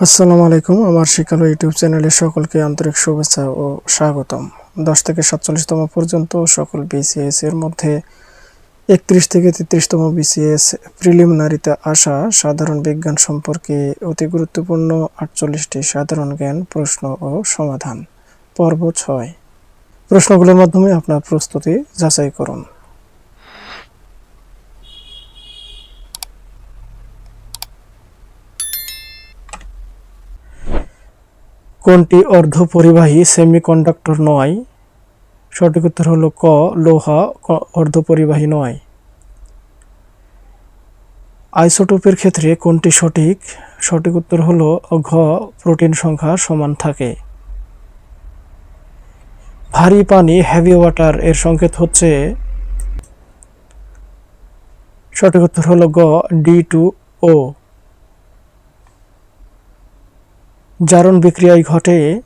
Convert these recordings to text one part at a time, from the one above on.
আসসালামু আলাইকুম, আমার শিকালো ইউটিউব চ্যানেলে সকলকে আন্তরিক শুভেচ্ছা ও স্বাগতম। দশ থেকে সাতচল্লিশতম পর্যন্ত সকল বিসিএস এর মধ্যে একত্রিশ থেকে তেত্রিশতম বিসিএস প্রিলিমিনারিতে আসা সাধারণ বিজ্ঞান সম্পর্কে অতি গুরুত্বপূর্ণ আটচল্লিশটি সাধারণ জ্ঞান প্রশ্ন ও সমাধান। পর্ব ছয়। প্রশ্নগুলোর মাধ্যমে আপনার প্রস্তুতি যাচাই করুন। কোনটি অর্ধপরিবাহী সেমিকন্ডাক্টর নয়? সঠিক উত্তর হলো ক, লোহা অর্ধপরিবাহী নয়। আইসোটোপের ক্ষেত্রে কোনটি সঠিক? সঠিক উত্তর হলো ঘ, প্রোটিন সংখ্যা সমান থাকে। ভারী পানি হেভি ওয়াটার এর সংকেত হচ্ছে সঠিক উত্তর হলো গ ডি টু ও জারণ বিক্রিয়ায় ঘটে।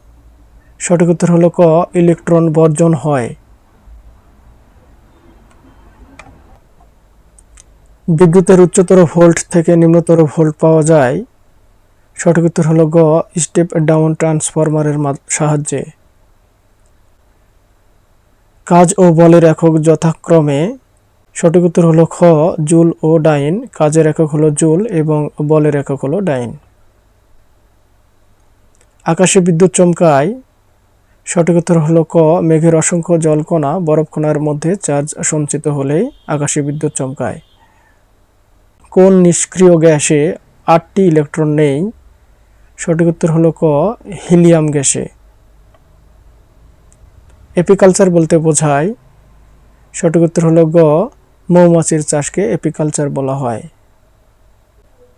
সঠিক উত্তর হলো ক, ইলেকট্রন বর্জন হয়। বিদ্যুতের উচ্চতর ভোল্ট থেকে নিম্নতর ভোল্ট পাওয়া যায়। সঠিক উত্তর হলো গ, স্টেপ ডাউন ট্রান্সফরমারের সাহায্যে। কাজ ও বলের একক যথাক্রমে। সঠিক উত্তর হলো খ, জুল ও ডাইন। কাজের একক হলো জুল এবং বলের একক হলো ডাইন। আকাশে বিদ্যুৎ চমকায়। সঠিক উত্তর হলো ক, মেঘের অসংখ্য জলকণা বরফকণার মধ্যে চার্জ সঞ্চিত হলেই আকাশে বিদ্যুৎ চমকায়। কোন নিষ্ক্রিয় গ্যাসে আটটি ইলেকট্রন নেই? সঠিক উত্তর হলো ক, হিলিয়াম গ্যাসে। এপিকালচার বলতে বোঝায়। সঠিক উত্তর হলো গ, মৌমাছির চাষকে এপিকালচার বলা হয়।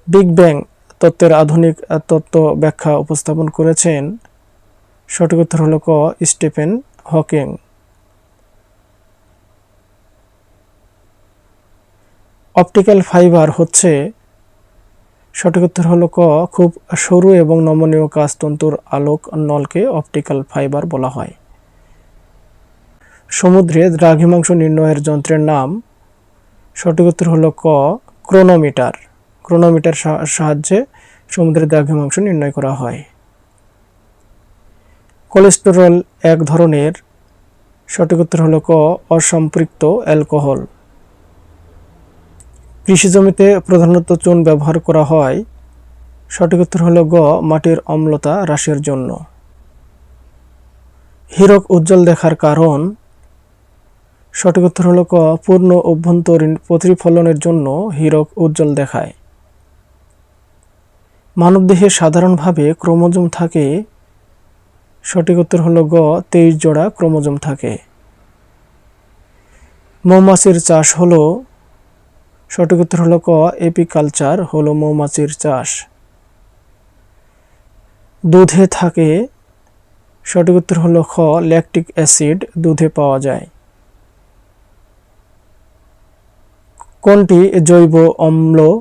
বিগ ব্যাং তত্ত্বের আধুনিক তত্ত্ব ব্যাখ্যা উপস্থাপন করেছেন সঠিক উত্তর হল ক, স্টিফেন হকিং। অপটিক্যাল ফাইবার হচ্ছে সঠিক উত্তর হল ক, খুব সরু এবং নমনীয় কাজ তন্তুর আলোক নলকে অপটিক্যাল ফাইবার বলা হয়। সমুদ্রে দ্রাঘিমাংশ নির্ণয়ের যন্ত্রের নাম সঠিক উত্তর হল ক, ক্রোনোমিটার। ক্রোনোমিটার সাহায্যে সমুদ্রের দ্রাঘিমাংশ নির্ণয় করা হয়। কোলেস্টেরল এক ধরনের, সঠিক উত্তর হলো ক, অসম্পৃক্ত অ্যালকোহল। কৃষি জমিতে প্রধানত চুন ব্যবহার করা হয়। সঠিক উত্তর হলো গ, মাটির অম্লতা হ্রাসের জন্য। হীরক উজ্জ্বল দেখার কারণ, সঠিক উত্তর হলো ক, পূর্ণ অভ্যন্তরীণ প্রতিফলনের জন্য হীরক উজ্জ্বল দেখায়। মানবদেহে সাধারণভাবে ক্রোমোজোম থাকে। সঠিক উত্তর হলো গ, তেইশ জোড়া ক্রোমোজোম থাকে। মৌমাছির চাষ হলো। সঠিক উত্তর হলো ক, এপিকালচার হলো মৌমাছির চাষ। দুধে থাকে। সঠিক উত্তর হলো খ, ল্যাকটিক অ্যাসিড দুধে পাওয়া যায়। কোনটি জৈব অম্ল?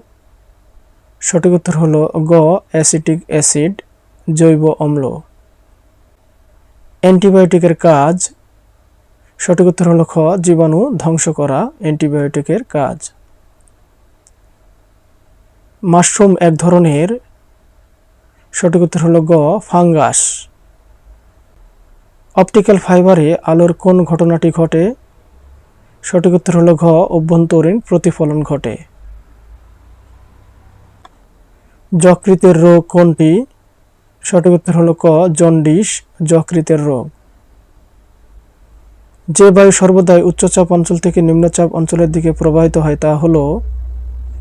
সঠিক উত্তর হলো গ, অ্যাসিটিক অ্যাসিড, জৈব অম্ল। অ্যান্টিবায়োটিকের কাজ। সঠিক উত্তর হলো খ, জীবাণু ধ্বংস করা, অ্যান্টিবায়োটিকের কাজ। মাশরুম এক ধরনের। সঠিক উত্তর হলো গ, ফাঙ্গাস। অপটিক্যাল ফাইবারে আলোর কোন ঘটনাটি ঘটে? সঠিক উত্তর হলো ঘ, অভ্যন্তরীণ প্রতিফলন ঘটে। যকৃতের রোগ কোনটি? সঠিক উত্তর হলো ক, জন্ডিস, যকৃতের রোগ। যে বায়ু সর্বদাই উচ্চচাপ অঞ্চল থেকে নিম্নচাপ অঞ্চলের দিকে প্রবাহিত হয় তা হলো,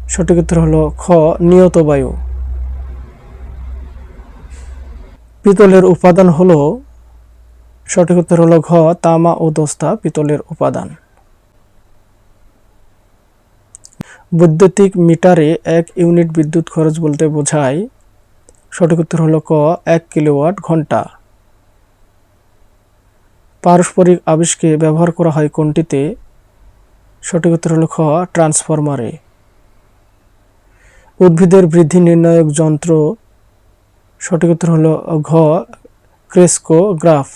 সঠিক উত্তর হলো খ, নিয়ত বায়ু। পিতলের উপাদান হলো, সঠিক উত্তর হলো ঘ, তামা ও দস্তা, পিতলের উপাদান। বৈদ্যুতিক মিটারে এক ইউনিট বিদ্যুৎ খরচ বলতে বোঝায়। সঠিক উত্তর হলো ক, এক কিলোওয়াট ঘণ্টা। পারস্পরিক আবেশকে ব্যবহার করা হয় কোনটিতে? সঠিক উত্তর হলো খ, ট্রান্সফরমারে। উদ্ভিদের বৃদ্ধি নির্ণায়ক যন্ত্র। সঠিক উত্তর হলো ঘ, ক্রেস্কোগ্রাফ।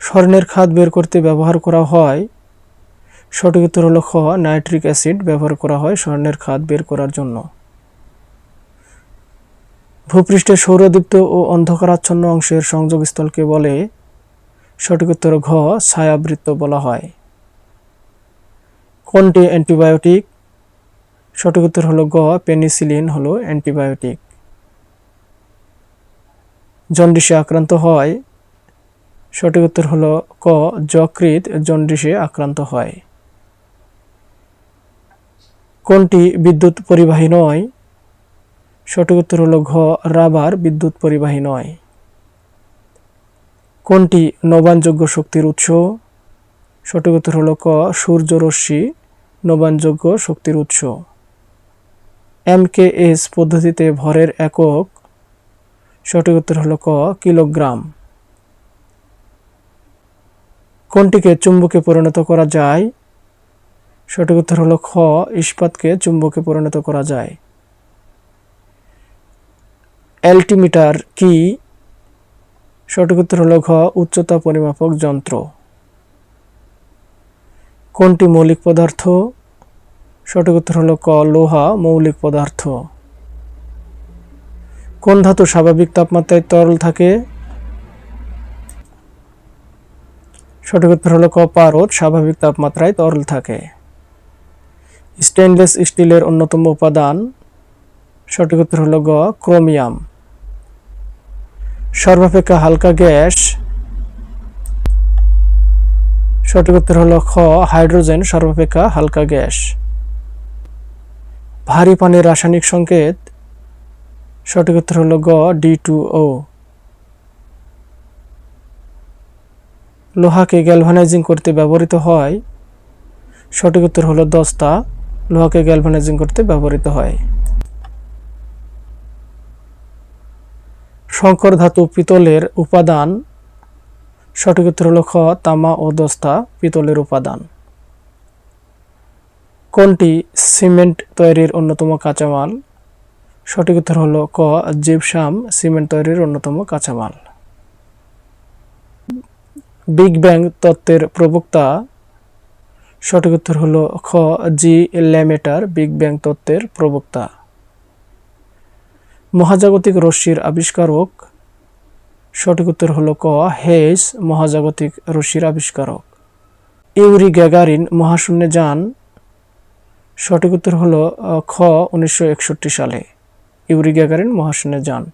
স্বর্ণের খাদ বের করতে ব্যবহার করা হয়। সঠিক উত্তর হলো খ, নাইট্রিক অ্যাসিড ব্যবহার করা হয় স্বর্ণের খাদ বের করার জন্য। ভূপৃষ্ঠের সৌরদীপ্ত ও অন্ধকারাচ্ছন্ন অংশের সংযোগস্থলকে বলে, সঠিক উত্তর ঘ, ছায়াবৃত্ত বলা হয়। কোনটি অ্যান্টিবায়োটিক? সঠিক উত্তর হলো গ, পেনিসিলিন হলো অ্যান্টিবায়োটিক। জন্ডিসে আক্রান্ত হয়। সঠিক উত্তর হলো ক, যকৃৎ জন্ডিসে আক্রান্ত হয়। কোনটি বিদ্যুৎ পরিবাহী নয়? সঠিক উত্তর হলো ঘ, রাবার বিদ্যুৎ পরিবাহী নয়। কোনটি নবানযোগ্য শক্তির উৎস? সঠিক উত্তর হলো ক, সূর্যরশ্মি নবানযোগ্য শক্তির উৎস। এমকেএস পদ্ধতিতে ভরের একক। সঠিক উত্তর হলো ক, কিলোগ্রাম। কোনটিকে চুম্বকে পরিণত করা যায়? সঠিক উত্তর হলো খ, ইস্পাতকে চুম্বকে পরিণত করা যায়। অ্যালটিমিটার কি? সঠিক উত্তর হলো ঘ, উচ্চতা পরিমাপক যন্ত্র। কোনটি মৌলিক পদার্থ? সঠিক উত্তর হলো ক, লোহা, মৌলিক পদার্থ। কোন ধাতু স্বাভাবিক তাপমাত্রায় তরল থাকে? সঠিক উত্তর হলো ক, পারদ, স্বাভাবিক তাপমাত্রায় তরল থাকে। স্টেনলেস স্টিলের অন্যতম উপাদান। সঠিক উত্তর হলো গ, ক্রোমিয়াম। সর্বাপেক্ষা হালকা গ্যাস। সঠিক উত্তর হলো খ, হাইড্রোজেন, সর্বাপেক্ষা হালকা গ্যাস। ভারী পানির রাসায়নিক সংকেত। সঠিক উত্তর হলো গ, ডি টু ও। লোহাকে গ্যালভানাইজিং করতে ব্যবহৃত হয়। সঠিক উত্তর হলো দস্তা। লোহাকে গ্যালভানাইজিং করতে ব্যবহৃত হয়। শঙ্কর ধাতু পিতলের উপাদান, সঠিক উত্তর হলো খ, তামা ও দস্তা, পিতলের উপাদান। কোনটি সিমেন্ট তৈরির অন্যতম কাঁচামাল? সঠিক উত্তর হলো ক জিপসাম সিমেন্ট তৈরির অন্যতম কাঁচামাল। বিগ ব্যাং তত্ত্বের প্রবক্তা সঠিক উত্তর হলো খ, জি, ল্যামেটার, বিগ ব্যাং তত্ত্বের প্রবক্তা। মহাজাগতিক রশ্মির আবিষ্কারক। সঠিক উত্তর হল ক হেস মহাজাগতিক রশ্মির আবিষ্কারক। ইউরি গ্যাগারিন, মহাশূন্যে যান। সঠিক উত্তর হল খ, উনিশশো একষট্টি সালে। ইউরি গ্যাগারিন, মহাশূন্যে যান।